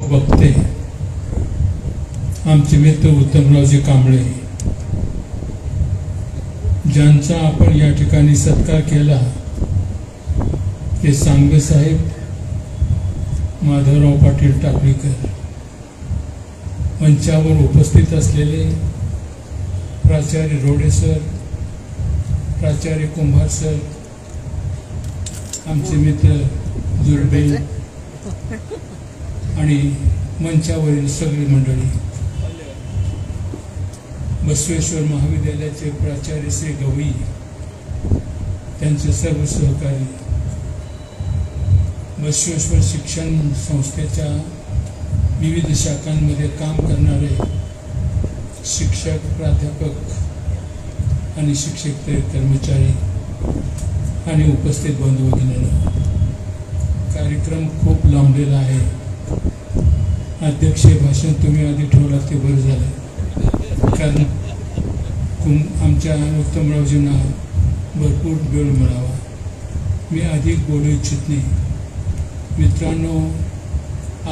बघते. आमचे मित्र उत्तमरावजी कांबळे. ज्यांचा आपण या ठिकाणी सत्कार केला ते सांगवे साहेब माधवराव पाटील टाकळीकर मंचावर उपस्थित असलेले प्राचार्य रोडे सर प्राचार्य कुंभार सर आमचे मित्र जुरबे आणि मंचावरील सगळी मंडळी. बसवेश्वर महाविद्यालयाचे प्राचार्य श्री गवई त्यांचे सर्व सहकारी बसवेश्वर शिक्षण संस्थेच्या विविध शाखांमध्ये काम करणारे शिक्षक प्राध्यापक आणि शिक्षक कर्मचारी आणि उपस्थित बंधू भगिनींनो कार्यक्रम खूप लांबलेला आहे. अध्यक्षीय भाषण तुम्ही आधी ठेवला ते बरं झालं. कारण कुं- आमच्या उत्तमरावजींना भरपूर वेळ मिळावा. मी अधिक बोलू इच्छित नाही. मित्रांनो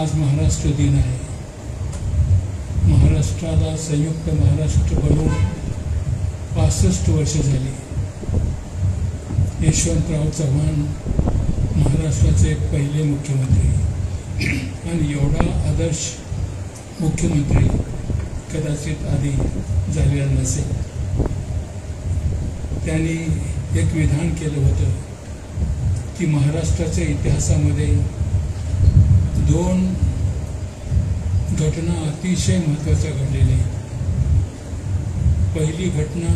आज महाराष्ट्र दिन आहे. महाराष्ट्राला संयुक्त महाराष्ट्र बनवून पासष्ट वर्ष झाली. यशवंतराव चव्हाण महाराष्ट्राचे पहिले मुख्यमंत्री. आणि एवढा आदर्श मुख्यमंत्री कदाचित आधी झालेला नसेल. त्यांनी एक विधान केलं होतं की महाराष्ट्राच्या इतिहासामध्ये दोन घटना अतिशय महत्त्वाच्या घडलेल्या आहेत. पहिली घटना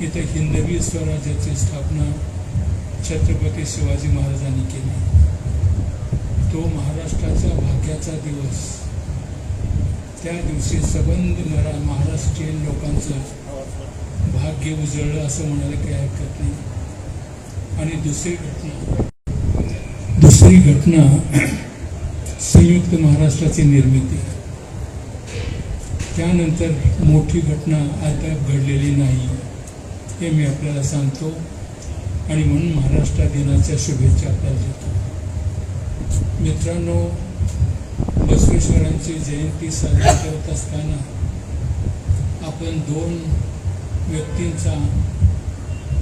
इथं हिंदवी स्वराज्याची स्थापना छत्रपती शिवाजी महाराजांनी केली. तो महाराष्ट्राचा भाग्याचा दिवस. त्या दिवशी सबंध मरा महाराष्ट्रीयन लोकांचं भाग्य उजळलं असं म्हणायला काही हरकत नाही. आणि दुसरी घटना दुसरी घटना संयुक्त महाराष्ट्राची निर्मिती. त्यानंतर मोठी घटना अद्याप घडलेली नाही हे मी आपल्याला सांगतो. आणि म्हणून महाराष्ट्र दिनाच्या शुभेच्छा आपल्याला देतो. मित्रांनो बसवेश्वरांची जयंती साजरी करत असताना आपण दोन व्यक्तींचा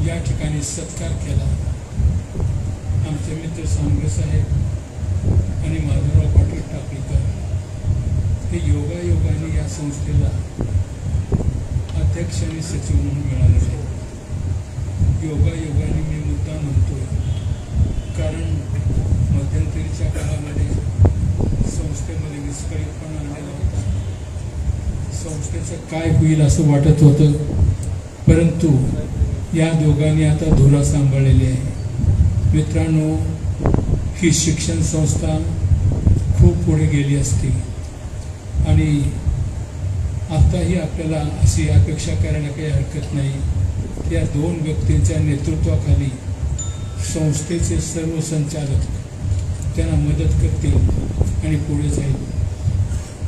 या ठिकाणी सत्कार केला. आमचे मित्र सांगे साहेब आणि माधवराव पाटील टाकळीकर. हे योगायोगाने या संस्थेला अध्यक्ष आणि सचिव म्हणून मिळालेले आहेत. योगायोगाने मी मुद्दा म्हणतोय कारण मध्यंतरीच्या काळामध्ये संस्थेमध्ये विस्कळीतपणा आलेला होता. संस्थेचं काय होईल असं वाटत होतं परंतु या दोघांनी आता धुरा सांभाळलेली आहे. मित्रांनो ही शिक्षण संस्था खूप पुढे गेली असती. आणि आत्ताही आपल्याला अशी अपेक्षा करायला काही हरकत नाही. या दोन व्यक्तींच्या नेतृत्वाखाली संस्थेचे सर्व संचालक त्यांना मदत करतील आणि पुढे जाईल.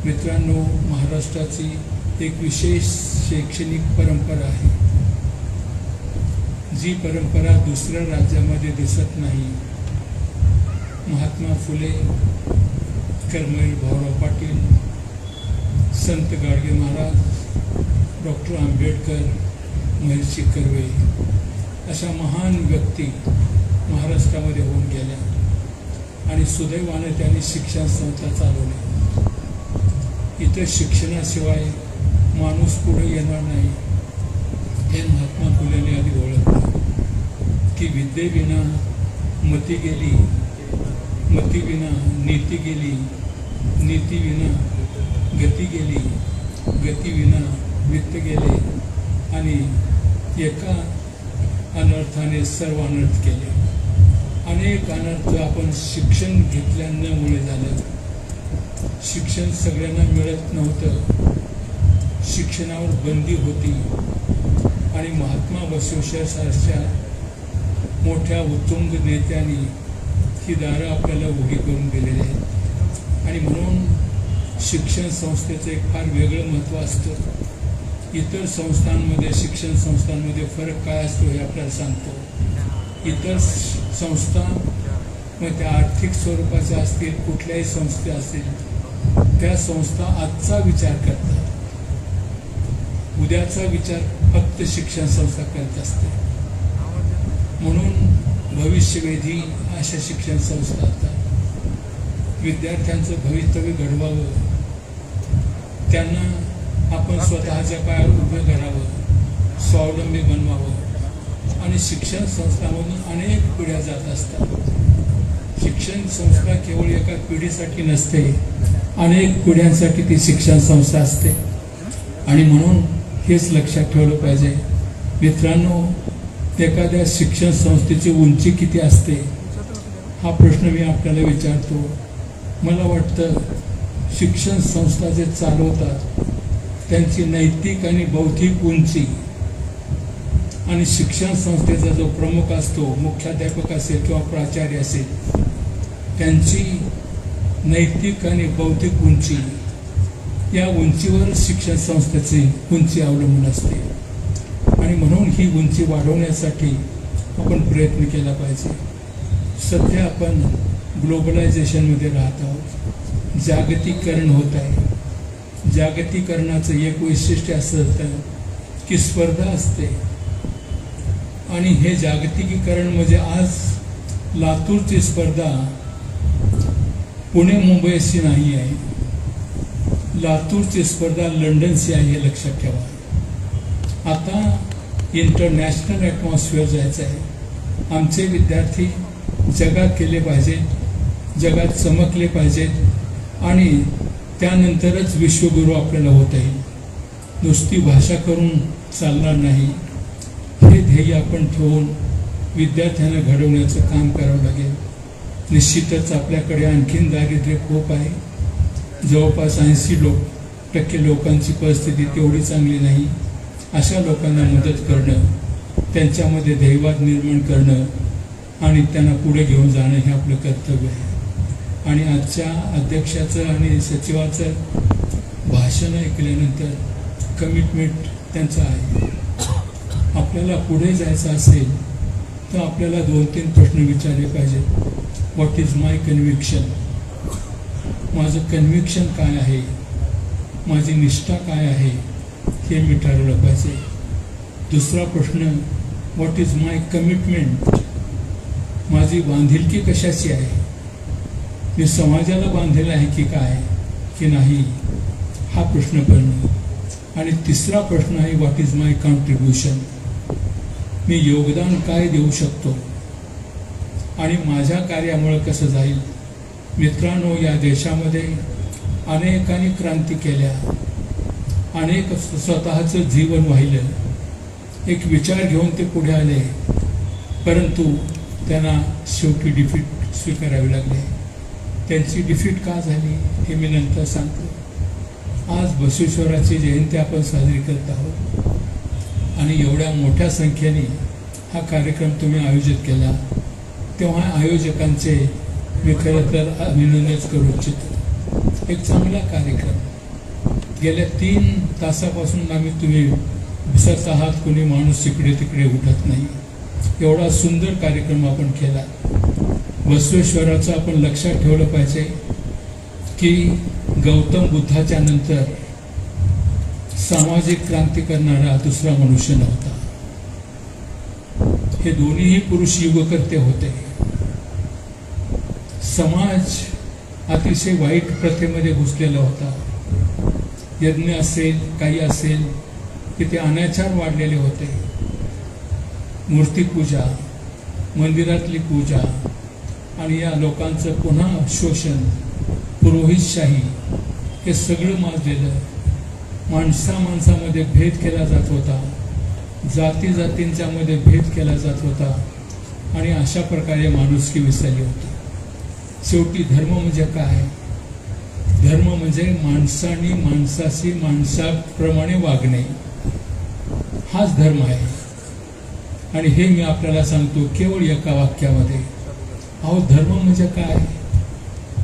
मित्रांनो महाराष्ट्राची एक विशेष शैक्षणिक परंपरा आहे. जी परंपरा दुसऱ्या राज्यामध्ये दिसत नाही. महात्मा फुले कर्मवीर भाऊराव पाटील संत गाडगे महाराज डॉक्टर आंबेडकर महर्षी कर्वे अशा महान व्यक्ती महाराष्ट्रामध्ये होऊन गेल्या. आणि सुदैवाने त्यांनी शिक्षण संस्था चालवल्या इथं शिक्षणाशिवाय माणूस पुढे येणार नाही हे महात्मा फुलेने आधी ओळखलं. की विद्येविना मती गेली मतीविना नीती गेली नीतीविना गती गेली गतीविना वित्त गेले आणि एका अनर्थाने सर्व अनर्थ केले. अनेक अनर्थ आपण शिक्षण घेतल्यामुळे झालं. शिक्षण सगळ्यांना मिळत नव्हतं. शिक्षणावर बंदी होती. आणि महात्मा बसवेश्वरसारख्या मोठ्या उत्तुंग नेत्यांनी ही दारं आपल्याला उभी करून दिलेली आहेत. आणि म्हणून शिक्षण संस्थेचं एक फार वेगळं महत्त्व असतं. इतर संस्थांमध्ये शिक्षण संस्थांमध्ये फरक काय असतो हे आपल्याला सांगतो. इतर संस्था मग त्या आर्थिक स्वरूपाच्या असतील कुठल्याही संस्थे असतील त्या संस्था आजचा विचार करतात. उद्याचा विचार फक्त शिक्षण संस्था करत असते. म्हणून भविष्यवेधी अशा शिक्षण संस्था असतात. विद्यार्थ्यांचं भवितव्य घडवावं. त्यांना आपण स्वतःच्या पायावर उभं करावं. स्वावलंबी बनवावं. आणि शिक्षण संस्थामधून अनेक पिढ्या जात असतात. शिक्षण संस्था केवळ एका पिढीसाठी नसते अनेक पिढ्यांसाठी ती शिक्षण संस्था असते. आणि म्हणून हेच लक्षात ठेवलं पाहिजे. मित्रांनो एखाद्या शिक्षण संस्थेची उंची किती असते? हा प्रश्न मी आपल्याला विचारतो. मला वाटतं शिक्षण संस्था जे चालवतात त्यांची नैतिक आणि बौद्धिक उंची आणि शिक्षण संस्थेचा जो प्रमुख असतो मुख्याध्यापक असेल किंवा प्राचार्य असेल त्यांची नैतिक आणि बौद्धिक उंची या उंचीवर शिक्षण संस्थेची उंची अवलंबून असते. आणि म्हणून ही उंची वाढवण्यासाठी आपण प्रयत्न केला पाहिजे. सध्या आपण ग्लोबलायझेशनमध्ये राहत आहोत. जागतिकरण होत आहे. जागतिकरणाचं एक वैशिष्ट्य असं होतं की स्पर्धा असते. आणि हे जागतिकीकरण म्हणजे आज लातूरची स्पर्धा पुणे मुंबईशी नाही आहे. लातूरची स्पर्धा लंडनशी आहे हे लक्षात ठेवा. आता इंटरनॅशनल ॲटमॉस्फिअर जायचं आहे. आमचे विद्यार्थी जगात केले पाहिजेत जगात चमकले पाहिजेत आणि त्यानंतरच विश्वगुरू आपल्याला होता येईल नुसती भाषा करून चालणार नाही. ध्येय आपण ठेवून विद्यार्थ्यांना घडवण्याचं काम करावं लागेल. निश्चितच आपल्याकडे आणखीन दारिद्र्य खूप आहे. जवळपास ऐंशी लोक टक्के लोकांची परिस्थिती तेवढी चांगली नाही. अशा लोकांना मदत करणं त्यांच्यामध्ये दैवाद निर्माण करणं आणि त्यांना पुढे घेऊन जाणं हे आपलं कर्तव्य आहे. आणि आजच्या अध्यक्षाचं आणि सचिवाचं भाषण ऐकल्यानंतर कमिटमेंट त्यांचं आहे. आपल्याला पुढे जायचं असेल तर आपल्याला दोन तीन प्रश्न विचारले पाहिजेत व्हॉट इज माय कन्व्हिक्शन माझं कन्व्हिक्शन काय आहे? माझी निष्ठा काय आहे? हे मी ठरवलं पाहिजे. दुसरा प्रश्न व्हॉट इज माय कमिटमेंट माझी बांधिलकी कशाची आहे? मी समाजाला बांधलेलं आहे की काय की नाही? हा प्रश्न करणं आणि तिसरा प्रश्न आहे व्हॉट इज माय कॉन्ट्रीब्युशन मी योगदान काय देऊ शकतो? आणि माझ्या कार्यामुळे कसं जाईल? मित्रांनो या देशामध्ये अनेकांनी क्रांती केल्या. अनेक स्वतःचं जीवन वाहिलं. एक विचार घेऊन ते पुढे आले. परंतु त्यांना शेवटी डिफीट स्वीकारावी लागली. त्यांची डिफीट का झाली हे मी नंतर सांगतो. आज बसवेश्वराची जयंती आपण साजरी करत आहोत. आणि एवढ्या मोठ्या संख्येने हा कार्यक्रम तुम्ही आयोजित केला तेव्हा आयोजकांचे मी खरं तर अभिनंदनच करू इच्छितो. एक चांगला कार्यक्रम. गेल्या तीन तासापासून आम्ही तुम्ही विसरत आहात कोणी माणूस इकडे तिकडे उठत नाही. एवढा सुंदर कार्यक्रम आपण केला. बसवेश्वराचं आपण लक्षात ठेवलं पाहिजे की गौतम बुद्धाच्या नंतर सामाजिक क्रांती करणारा दुसरा मनुष्य नव्हता. हे दोन्हीही पुरुष युगकर्ते होते. समाज अतिशय वाईट प्रथेमध्ये घुसलेला होता. यज्ञ असेल काही असेल तिथे अनाचार वाढलेले होते. मूर्तीपूजा मंदिरातली पूजा आणि या लोकांचं पुन्हा शोषण पुरोहितशाही हे सगळं माजलेलं माणसा माणसामध्ये भेद केला जात होता. जाती जातींच्यामध्ये भेद केला जात होता. आणि अशा प्रकारे माणुसकी विसरली होती. शेवटी धर्म म्हणजे काय? धर्म म्हणजे माणसाने माणसाशी माणसाप्रमाणे वागणे. हाच धर्म आहे. आणि हे मी आपल्याला सांगतो केवळ एका वाक्यामध्ये. अहो धर्म म्हणजे काय?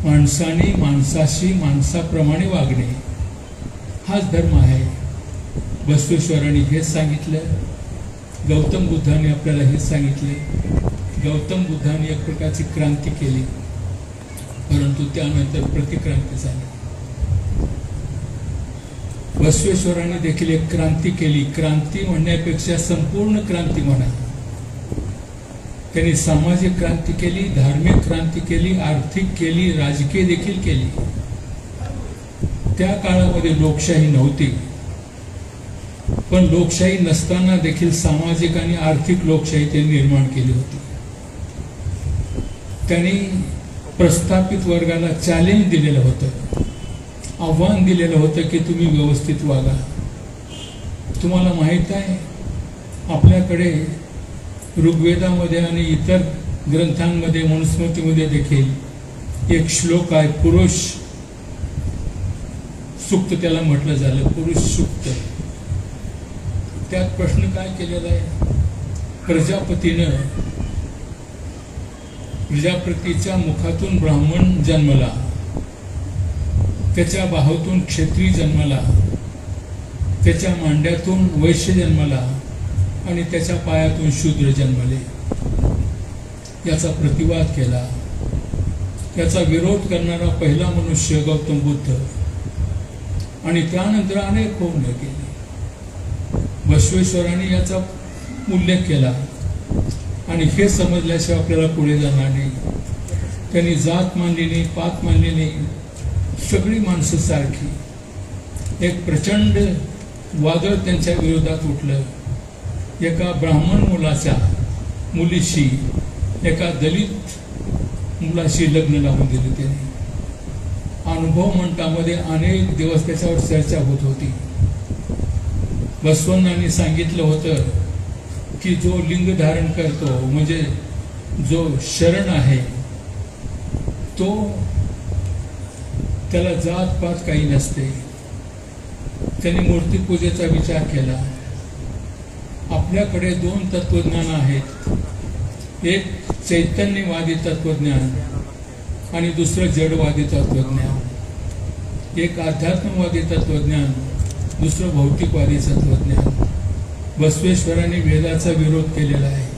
माणसाने माणसाशी माणसाप्रमाणे वागणे. हाच धर्म आहे. बसवेश्वरांनी हेच सांगितलं. गौतम बुद्धाने आपल्याला हेच सांगितले. गौतम बुद्धाने एक प्रकारची क्रांती केली. परंतु त्यानंतर प्रतिक्रांती झाली. बसवेश्वराने देखील एक क्रांती केली. क्रांती म्हणण्यापेक्षा संपूर्ण क्रांती म्हणा. त्यांनी सामाजिक क्रांती केली धार्मिक क्रांती केली आर्थिक केली राजकीय देखील केली. त्या काळामध्ये लोकशाही नव्हती. पण लोकशाही नसताना देखील सामाजिक आणि आर्थिक लोकशाही त्यांनी निर्माण केली होती. त्यांनी प्रस्थापित वर्गाला चॅलेंज दिलेलं होतं. आव्हान दिलेलं होतं की तुम्ही व्यवस्थित वागा. तुम्हाला माहीत आहे आपल्याकडे ऋग्वेदामध्ये आणि इतर ग्रंथांमध्ये मनुस्मृतीमध्ये देखील एक श्लोक आहे पुरुष सुक्त त्याला म्हटलं झालं पुरुष सुक्त. त्यात प्रश्न काय केलेला आहे? प्रजापतीनं प्रजापतीच्या मुखातून ब्राह्मण जन्मला. त्याच्या बाहूतून क्षत्रिय जन्मला. त्याच्या मांड्यातून वैश्य जन्मला आणि त्याच्या पायातून शूद्र जन्मले. याचा प्रतिवाद केला. त्याचा विरोध करणारा पहिला मनुष्य गौतम बुद्ध. आणि त्यानंतर अनेक होऊन गेले बसवेश्वरांनी याचा उल्लेख केला. आणि हे समजल्याशिवाय आपल्याला पुढे जाणार नाही. त्यांनी जात मानली नाही पात मानली नाही सगळी माणसं सारखी. एक प्रचंड वादळ त्यांच्या विरोधात उठलं. एका ब्राह्मण मुलाच्या मुलीशी एका दलित मुलाशी लग्न लावून दिले त्यांनी. अनुभव मंटामध्ये अनेक दिवस त्याच्यावर चर्चा होत होती. बसवण्णांनी सांगितलं होतं की जो लिंग धारण करतो म्हणजे जो शरण आहे तो त्याला जात पात काही नसते. त्यांनी मूर्तीपूजेचा विचार केला. आपल्याकडे दोन तत्वज्ञान आहेत. एक चैतन्यवादी तत्वज्ञान आणि दुसरं जडवादी तत्वज्ञान एक अध्यात्मवादी तत्वज्ञान दुसरं भौतिकवादी तत्वज्ञान बसवेश्वराने वेदाचा विरोध केलेला आहे.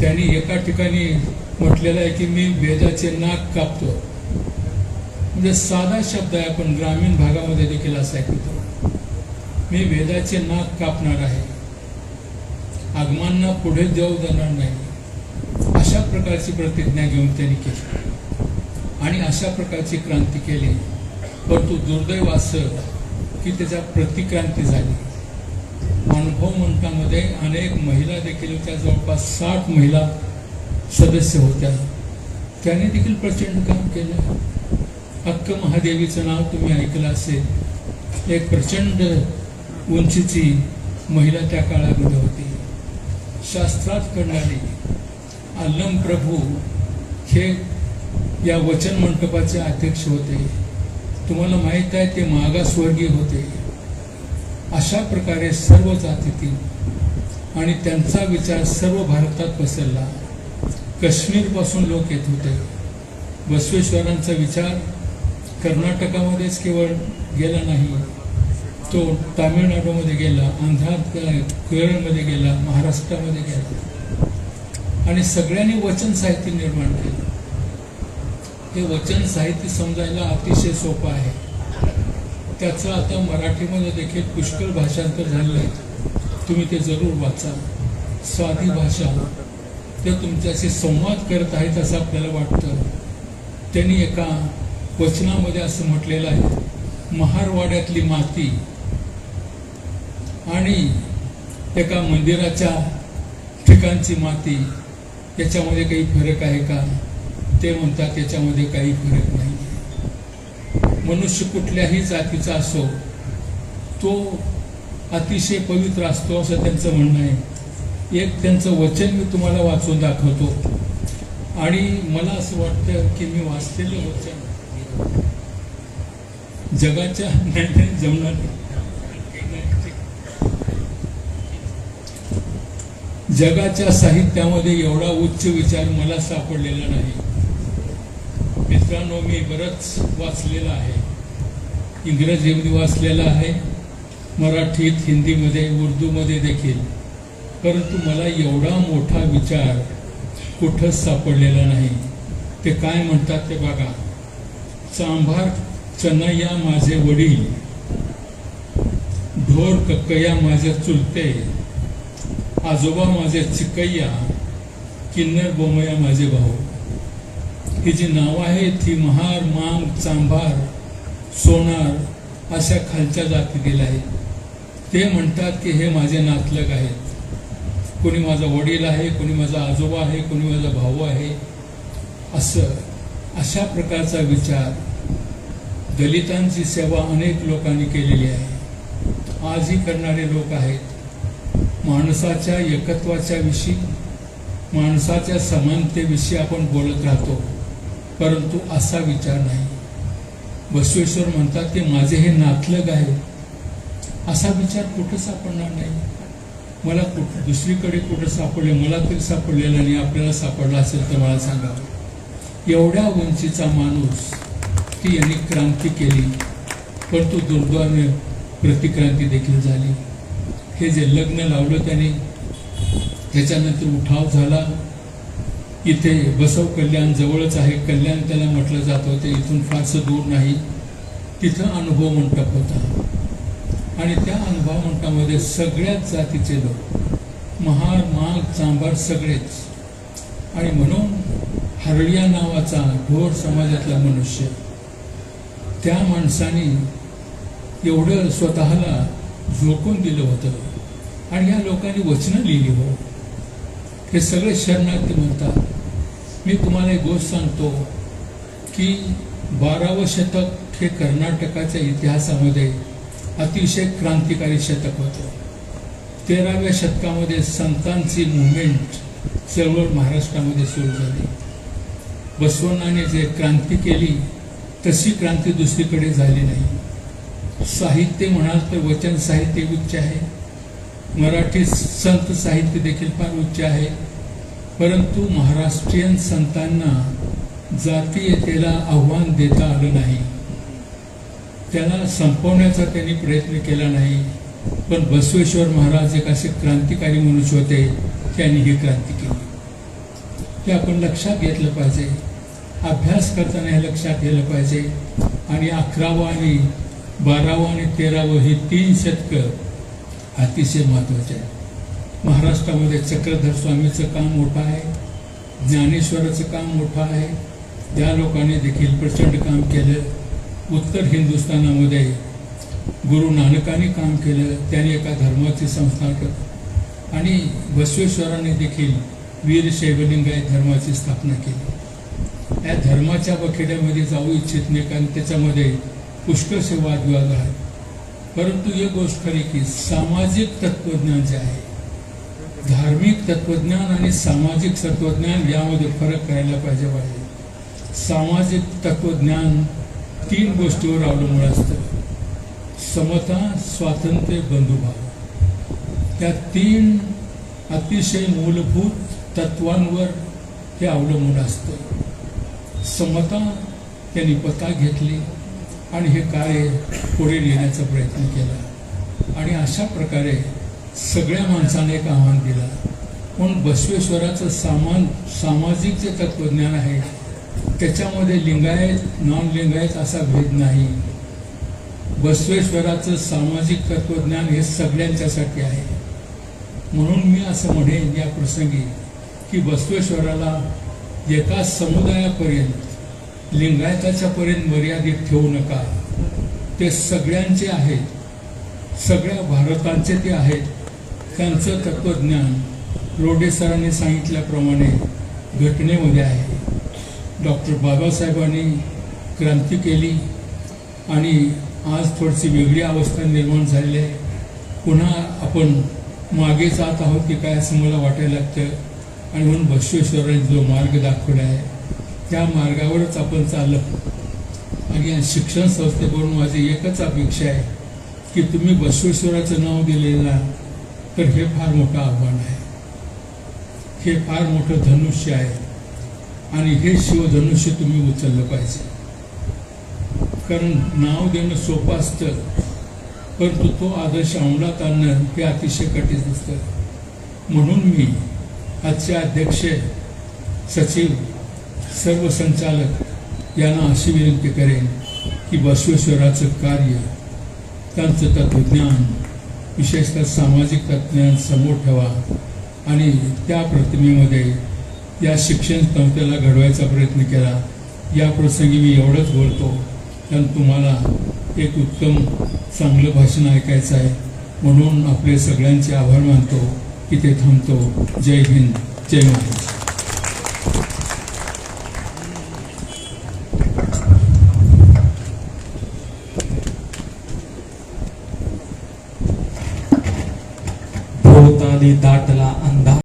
त्यांनी एका ठिकाणी म्हटलेलं आहे की मी वेदाचे नाक कापतो. म्हणजे साधा शब्द आहे आपण ग्रामीण भागामध्ये देखील असा ऐकतो मी वेदाचे नाक कापणार आहे. आगमांना पुढे जाऊ देणार नाही. प्रकारची प्रतिज्ञा घेऊन त्यांनी केली. आणि अशा प्रकारची क्रांती केली. परंतु दुर्दैव असं की त्याच्या प्रतिक्रांती झाली. अनुभव मंचामध्ये अनेक महिला देखील होत्या जवळपास साठ महिला सदस्य होत्या. त्याने देखील प्रचंड काम केलं. अक्क महादेवीचं नाव तुम्ही ऐकलं असेल. एक प्रचंड उंचीची महिला त्या काळामध्ये होती. शास्त्रात करणारी अल्लम प्रभू हे या वचन मंडपाचे अध्यक्ष होते. तुम्हाला माहीत आहे ते मागासवर्गीय होते. अशा प्रकारे सर्व जातीतील आणि त्यांचा विचार सर्व भारतात पसरला. काश्मीरपासून लोक येत होते. बसवेश्वरांचा विचार कर्नाटकामध्येच केवळ गेला नाही तो तामिळनाडूमध्ये गेला आंध्रात केरळमध्ये गेला महाराष्ट्रामध्ये गेला. आणि सगळ्यांनी वचन साहित्य निर्माण केलं. हे वचन साहित्य समजायला अतिशय सोपं आहे. त्याचं आता मराठीमध्ये देखील पुष्कळ भाषांतर झालेलं आहे. तुम्ही ते जरूर वाचा साधी भाषा. ते तुमच्याशी संवाद करत आहेत असं आपल्याला वाटतं. त्यांनी एका वचनामध्ये असं म्हटलेलं आहे महारवाड्यातली माती आणि एका मंदिराच्या ठिकाणची माती याच्यामध्ये काही फरक आहे का? ते म्हणतात त्याच्यामध्ये काही फरक नाही. मनुष्य कुठल्याही जातीचा असो तो अतिशय पवित्र असतो असं त्यांचं म्हणणं आहे. एक त्यांचं वचन मी तुम्हाला वाचून दाखवतो. आणि मला असं वाटतं की मी वाचलेलं वचन जगाच्या जमणार जगाच्या साहित्यामध्ये एवढा उच्च विचार मला सापडलेला नाही. मित्रांनो मी बरंच वाचलेलं आहे. इंग्रजीमध्ये वाचलेलं आहे. मराठीत हिंदीमध्ये उर्दूमध्ये देखील. परंतु मला एवढा मोठा विचार कुठंच सापडलेला नाही. ते काय म्हणतात ते बघा. चांभार चनय्या माझे वडील ढोर कक्कया माझे चुलते. आजोबा माझे चिकय्या किन्नर बोमया माझे भाऊ. ही जी नावं आहेत ही महार मांग चांभार सोनार अशा खालच्या जातीतील आहेत ते म्हणतात की हे माझे नातलग आहेत. कोणी माझा वडील आहे कोणी माझा आजोबा आहे कोणी माझा भाऊ आहे. असं अशा प्रकारचा विचार दलितांची सेवा अनेक लोकांनी केलेली आहे. आजही करणारे लोक आहेत. माणसाच्या एकत्वाच्या विषयी माणसाच्या समानतेविषयी आपण बोलत राहतो. परंतु असा विचार नाही. बसवेश्वर म्हणतात की माझे हे नातलग आहे. असा विचार कुठं सापडणार नाही. मला कुठ दुसरीकडे कुठं सापडले मला तरी सापडलेला नाही. आपल्याला सापडला असेल तर मला सांगा. एवढ्या उंचीचा माणूस की यांनी क्रांती केली. पण तो दुर्दैवाने प्रतिक्रांती देखील झाली. हे जे लग्न लावलं त्याने त्याच्यानंतर उठाव झाला. इथे बसव कल्याण जवळच आहे. कल्याण त्याला म्हटलं जात होते इथून फारसं दूर नाही. तिथं अनुभव मंडप होता. आणि त्या अनुभव मंडपामध्ये सगळ्याच जातीचे लोक महार माग चांभार सगळेच. आणि म्हणून हरळिया नावाचा ढोर समाजातला मनुष्य. त्या माणसाने एवढं स्वतःला झोकून दिलं होतं. आणि या लोकांनी वचनं लिहिली हो. हे सगळे शरणार्थी म्हणतात. मी तुम्हाला एक गोष्ट सांगतो की बारावं शतक हे कर्नाटकाच्या इतिहासामध्ये अतिशय क्रांतिकारी शतक होतं. तेराव्या शतकामध्ये संतांची मुवमेंट चळवळ महाराष्ट्रामध्ये सुरू झाली. बसवण्णाने जे क्रांती केली तशी क्रांती दुसरीकडे झाली नाही. साहित्य म्हणाल तर वचन साहित्य उच्च आहे. मराठी संत साहित्य देखील फार उच्च आहे. परंतु महाराष्ट्रीयन संतांना जातीयतेला आव्हान देता आलं नाही. त्याला संपवण्याचा त्यांनी प्रयत्न केला नाही. पण बसवेश्वर महाराज एक असे क्रांतिकारी मनुष्य होते त्यांनी ही क्रांती केली. हे आपण लक्षात घेतलं पाहिजे. अभ्यास करताना हे लक्षात गेलं पाहिजे. आणि अकरावं आणि बारावं आणि तेरावं ही तीन शतकं अतिशय महत्त्वाचे आहे. महाराष्ट्रामध्ये चक्रधर स्वामीचं काम मोठं आहे ज्ञानेश्वराचं काम मोठं आहे. त्या लोकांनी देखील प्रचंड काम केलं. उत्तर हिंदुस्थानामध्ये गुरु नानकाने काम केलं. त्यांनी एका धर्माची संस्था आणि बसवेश्वराने देखील वीर शैवलिंगायत धर्माची स्थापना केली. या धर्माच्या बखेड्यामध्ये जाऊ इच्छित नाही कारण त्याच्यामध्ये पुष्कळसे वादविवाद आहेत. परंतु एक गोष्ट खरी की सामाजिक तत्वज्ञान जे आहे धार्मिक तत्वज्ञान आणि सामाजिक तत्वज्ञान यामध्ये फरक करायला पाहिजे पाहिजे सामाजिक तत्वज्ञान तीन गोष्टीवर अवलंबून असतं. समता स्वातंत्र्य बंधुभाव. त्या तीन अतिशय मूलभूत तत्वांवर हे अवलंबून असतं. समता त्यांनी पता घेतली. आणि हे कार्य पुढे नेण्याचा प्रयत्न केला. आणि अशा प्रकारे सगळ्या माणसाने एक आव्हान दिला. पण बसवेश्वराचं सामान सामाजिक जे तत्वज्ञान आहे त्याच्यामध्ये लिंगायत नॉन लिंगायत असा भेद नाही. बसवेश्वराचं सामाजिक तत्वज्ञान हे सगळ्यांच्यासाठी आहे. म्हणून मी असं म्हणेन या प्रसंगी की बसवेश्वराला एका समुदायापर्यंत लिंगायताच्या पर्यंत मर्यादित ठेवू नका. ते सगळ्यांचे आहेत. सगळ्या भारतांचे ते आहेत. त्यांचं तत्वज्ञान रोडे सरांनी सांगितल्याप्रमाणे घटनेमध्ये आहे. डॉक्टर बाबासाहेबांनी क्रांती केली आणि आज थोडीशी वेगळी अवस्था निर्माण झालेली आहे. पुन्हा आपण मागे जात आहोत की काय असं मला वाटायला लागतं. आणि म्हणून बसवेश्वरांनी जो मार्ग दाखवला आहे त्या मार्गावरच आपण चाललं. आणि या शिक्षण संस्थेकडून माझी एकच अपेक्षा आहे की तुम्ही बसवेश्वराचं नाव दिलेलं तर हे फार मोठं आव्हान आहे. हे फार मोठं धनुष्य आहे. आणि हे शिवधनुष्य तुम्ही उचललं पाहिजे. कारण नाव देणं सोपं असतं परंतु तो आदर्श अंमलात आणणं हे अतिशय कठीण असतं. म्हणून मी आजचे अध्यक्ष सचिव सर्व संचालक यांना अशी विनंती करेन की बसवेश्वराचं कार्य त्यांचं तत्वज्ञान विशेषतः सामाजिक तत्वज्ञान समोर ठेवा आणि त्या प्रतिमेमध्ये या शिक्षण संस्थेला घडवायचा प्रयत्न केला. या प्रसंगी मी एवढंच बोलतो कारण तुम्हाला एक उत्तम चांगलं भाषण ऐकायचं आहे. म्हणून आपले सगळ्यांचे आभार मानतो. इथे थांबतो. जय हिंद. जय महाराष्ट्र